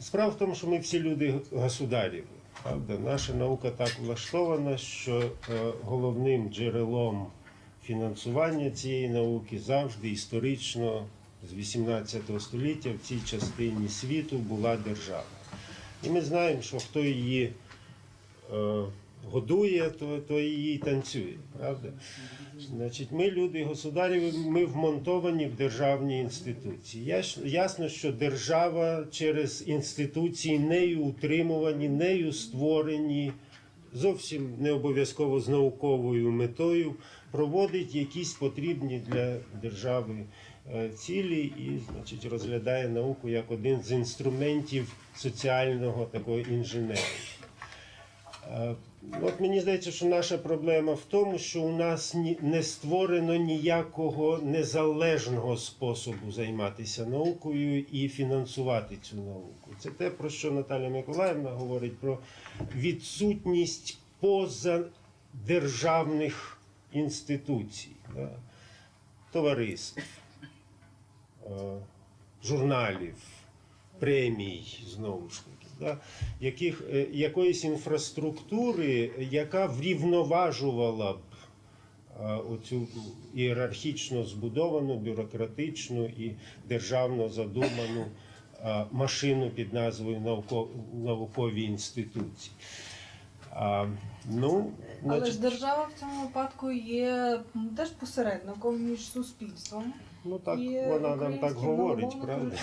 Справа в тому, що ми всі люди государів. Правда? Наша наука так влаштована, що е, головним джерелом фінансування цієї науки завжди історично з 18 століття в цій частині світу була держава. І ми знаємо, що хто її е, годує, то, то її танцює. Правда? Значить, ми люди государів, ми вмонтовані в державні інституції. Ясно, що держава через інституції нею утримувані, нею створені, зовсім не обов'язково з науковою метою, проводить якісь потрібні для держави е, цілі і, значить, розглядає науку як один з інструментів соціального такого інженеру. Е, От мені здається, що наша проблема в тому, що у нас не створено ніякого незалежного способу займатися наукою і фінансувати цю науку. Це те, про що Наталя Миколаївна говорить про відсутність позадержавних інституцій, товариств, е, журналів, премій, знову ж таки, да, яких, е, якоїсь інфраструктури, яка врівноважувала б е, оцю ієрархічно збудовану, бюрократичну і державно задуману е, машину під назвою наукові інституції. Ну, Але ж держава в цьому випадку є теж посередником між суспільством. ну так і вона нам так говорить, правда?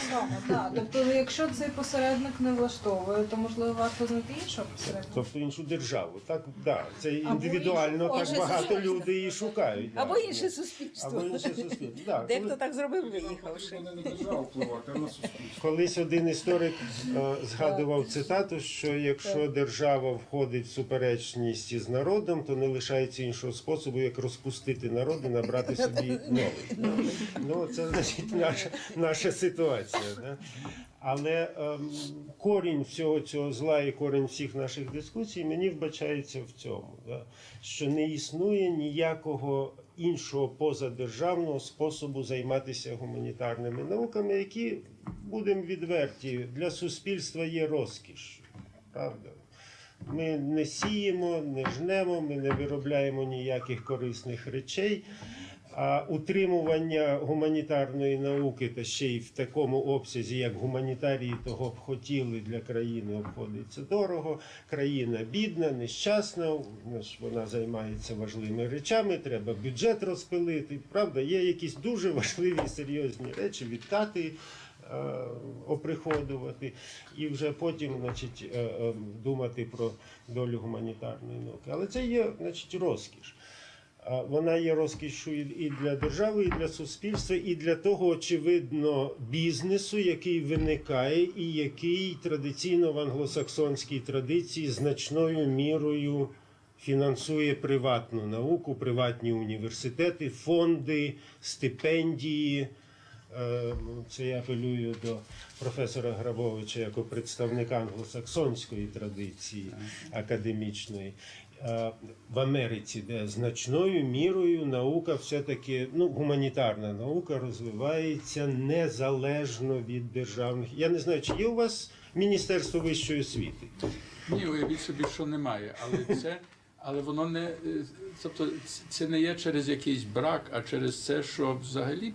Да, тобто, якщо цей посередник не влаштовує, то можливо варто знайти іншого посередника. Тобто іншу державу. Так, да, це індивідуально так багато суспільство. людей її шукають. да. Або інше суспільство. Або інше суспільство. Да, Дехто так зробив, виїхавши. не на впливати, на суспільство. Колись один історик е, згадував цитату, що якщо держава входить в суперечність із народом, то не лишається іншого способу, як розпустити народ і набрати собі новий. Ну, це значить наша, наша ситуація. Да? Але ем, корінь всього цього зла і корінь всіх наших дискусій мені вбачається в цьому, да? що не існує ніякого іншого позадержавного способу займатися гуманітарними науками, які, будемо відверті, для суспільства є розкіш. Правда? Ми не сіємо, не жнемо, ми не виробляємо ніяких корисних речей. А утримування гуманітарної науки, та ще й в такому обсязі, як гуманітарії того б хотіли для країни, обходиться дорого. Країна бідна, нещасна, вона займається важливими речами, треба бюджет розпилити. Правда, є якісь дуже важливі серйозні речі, відкати оприходувати, і вже потім значить, е, е, думати про долю гуманітарної науки. Але це є значить, розкіш. Вона є розкішю і для держави, і для суспільства, і для того, очевидно, бізнесу, який виникає, і який традиційно в англосаксонській традиції значною мірою фінансує приватну науку, приватні університети, фонди, стипендії. Е, Це я апелюю до професора Грабовича як представника англосаксонської традиції академічної. Е, В Америці, де значною мірою наука все-таки, ну, гуманітарна наука розвивається незалежно від державних. Я не знаю, чи є у вас Міністерство вищої освіти? Ні, уявіть собі, що немає, але це. Але воно не е, тобто це не є через якийсь брак, а через це, що взагалі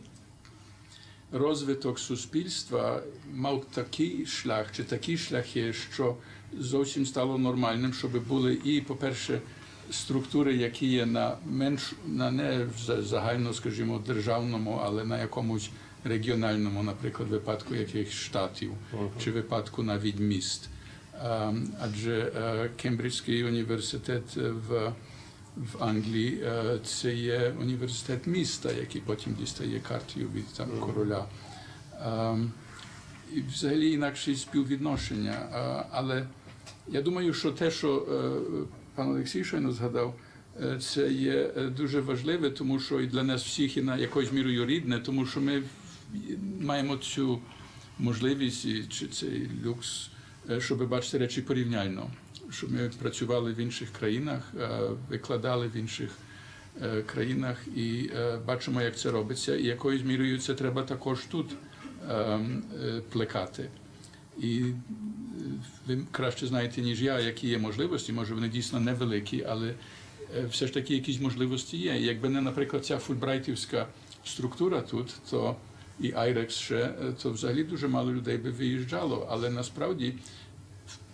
розвиток суспільства мав такий шлях чи такі шляхи, що зовсім стало нормальним, щоб були і, по-перше, структури, які є на менш на не в загально, скажімо, державному, але на якомусь регіональному, наприклад, випадку якихось штатів чи випадку навіть міст. Ем, Адже е, Кембриджський університет в, в Англії це є університет міста, який потім дістає картію від там короля. І взагалі інакше співвідношення. Але я думаю, що те, що пан Олексій щойно згадав, це є дуже важливе, тому що і для нас всіх і на якоюсь мірою рідне, тому що ми маємо цю можливість чи цей люкс, щоб бачити речі порівняльно, щоб ми працювали в інших країнах, е, викладали в інших е, країнах і е, бачимо, як це робиться, і якоюсь мірою це треба також тут е, плекати. І ви краще знаєте, ніж я, які є можливості. Може, вони дійсно невеликі, але е, все ж таки якісь можливості є. Якби не, наприклад, ця фульбрайтівська структура тут, то і Айрекс ще, е, то взагалі дуже мало людей би виїжджало. Але насправді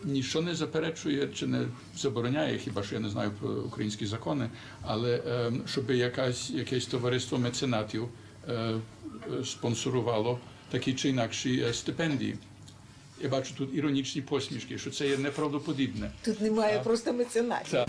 ніщо не заперечує чи не забороняє, хіба що я не знаю про українські закони, але е, щоб якась, якесь товариство меценатів е, спонсорувало такі чи інакші е, стипендії. Я бачу тут іронічні посмішки, що це є неправдоподібне. Тут немає просто меценатів. Так.